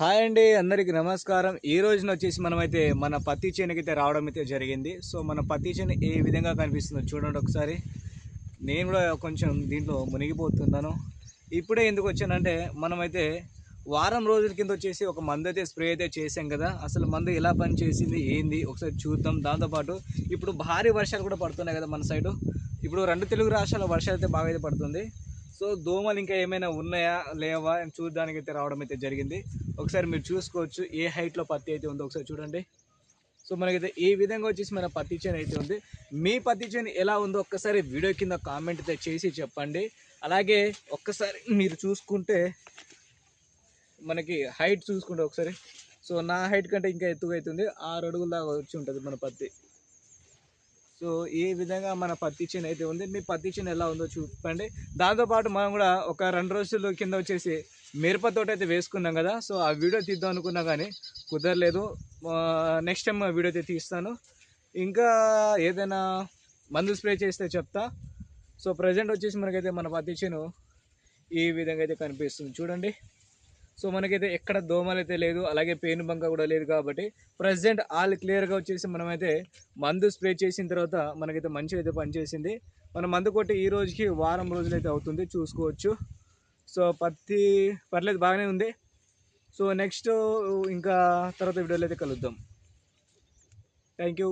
Hi అండి అందరికీ నమస్కారం. ఈ రోజున వచ్చేసి మనమైతే మన పత్తి చేనుకి అయితే రావడం అయితే జరిగింది. సో మన పత్తి చేను ఏ విధంగా కనిపిస్తుందో చూడండి ఒకసారి. నేను కూడా కొంచెం దీంట్లో మునిగిపోతున్నాను. ఇప్పుడే ఎందుకు వచ్చానంటే మనమైతే వారం రోజుల కింద వచ్చేసి ఒక మందు అయితే స్ప్రే అయితే చేసాం కదా. అసలు మందు ఎలా పనిచేసింది ఏంది? ఒకసారి చూద్దాం. దాంతోపాటు ఇప్పుడు భారీ వర్షాలు కూడా పడుతున్నాయి కదా మన సైడు. ఇప్పుడు రెండు తెలుగు రాష్ట్రాల వర్షాలు అయితే బాగా అయితే పడుతుంది. సో దోమలు ఇంకా ఏమైనా ఉన్నాయా లేవా అని చూడడానికి అయితే రావడం అయితే జరిగింది. ఒకసారి మీరు చూసుకోవచ్చు ఏ హైట్లో పత్తి అయితే ఉందో ఒకసారి చూడండి. సో మనకైతే ఈ విధంగా వచ్చేసి మన పత్తి చేను అయితే ఉంది. మీ పత్తి చేను ఎలా ఉందో ఒక్కసారి వీడియో కింద కామెంట్ అయితే చేసి చెప్పండి. అలాగే ఒక్కసారి మీరు చూసుకుంటే మనకి హైట్ చూసుకుంటే ఒకసారి. సో నా హైట్ కంటే ఇంకా ఎత్తుగా అవుతుంది ఆరు అడుగుల దాకా వచ్చి ఉంటుంది మన పత్తి. సో ఈ విధంగా మన పత్తి చేను అయితే ఉంది మీ పత్తి చేను ఎలా ఉందో చూపండి. దాంతోపాటు మనం కూడా ఒక రెండు రోజులు కింద వచ్చేసి మిరప తోట అయితే వేసుకున్నాం కదా సో ఆ వీడియో తీద్దాం అనుకున్నా కానీ కుదరలేదు. నెక్స్ట్ టైం వీడియో అయితే తీస్తాను. ఇంకా ఏదైనా మందు స్ప్రే చేస్తే చెప్తా. సో ప్రజెంట్ వచ్చేసి మనకైతే మన పత్తి చేను ఈ విధంగా అయితే కనిపిస్తుంది. చూడండి. సో మనకైతే ఎక్కడ దోమలు అయితే లేదు అలాగే పేను బంక కూడా లేదు కాబట్టి ప్రజెంట్ ఆల్ క్లియర్గా వచ్చేసి మనమైతే మందు స్ప్రే చేసిన తర్వాత మనకైతే మంచిగా అయితే పనిచేసింది. మనం మందు కొట్టి ఈ రోజుకి వారం రోజులు అయితే అవుతుంది చూసుకోవచ్చు. సో పత్తి పర్లేదు బాగానే ఉంది. సో నెక్స్ట్ ఇంకా తర్వాత వీడియోలో అయితే కలుద్దాం. Thank you